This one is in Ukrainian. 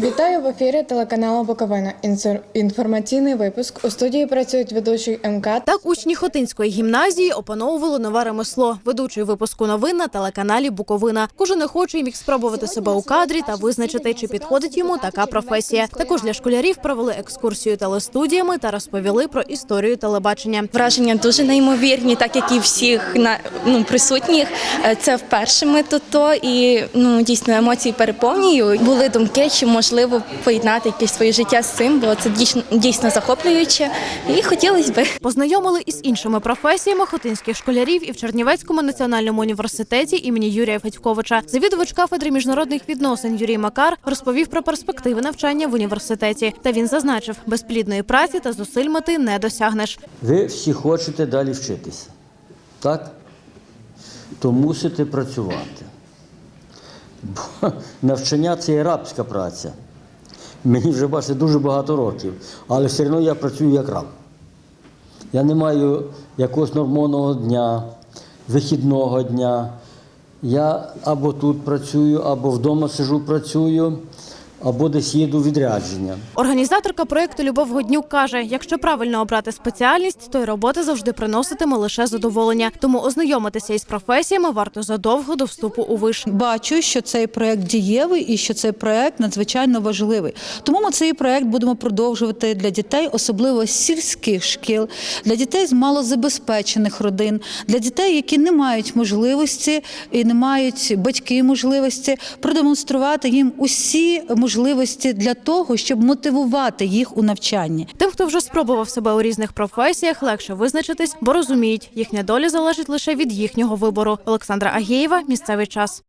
Вітаю в ефірі телеканалу Буковина. Інформаційний випуск. У студії працюють ведучий МК Так учні Хотинської гімназії опановували нове ремесло. Ведучий випуску новин на телеканалі Буковина. Кожен охочий міг спробувати себе у кадрі та визначити, чи підходить йому така професія. Також для школярів провели екскурсію телестудіями та розповіли про історію телебачення. Враження дуже неймовірні, так як і всіх на ну присутніх. Е, Це вперше ми тут то і ну дійсно емоції переповнюють. Були думки, чи можливо поєднати якесь своє життя з цим, бо це дійсно дійсно захоплююче. І хотілося би. Познайомили із іншими професіями хотинських школярів і в Чернівецькому національному університеті імені Юрія Федьковича. Завідувач кафедри міжнародних відносин Юрій Макар розповів про перспективи навчання в університеті. Та він зазначив, без плідної праці та зусиль мети не досягнеш. Ви всі хочете далі вчитися, так? То мусите працювати. Навчання це рабська праця. Мені вже бачите дуже багато років, але все одно я працюю як раб. Я не маю якогось нормального дня, вихідного дня. Я або тут працюю, або вдома сижу, працюю, або десь їду в відрядження. Організаторка проєкту Любов Годнюк каже: якщо правильно обрати спеціальність, то й робота завжди приноситиме лише задоволення. Тому ознайомитися із професіями варто задовго до вступу у виш. Бачу, що цей проект дієвий і що цей проект надзвичайно важливий. Тому ми цей проект будемо продовжувати для дітей, особливо з сільських шкіл, для дітей з малозабезпечених родин, для дітей, які не мають можливості і не мають батьки можливості продемонструвати їм усі можливості для того, щоб мотивувати їх у навчанні. Тим, хто вже спробував себе у різних професіях, легше визначитись, бо розуміють, їхня доля залежить лише від їхнього вибору. Олександра Агєєва, місцевий час.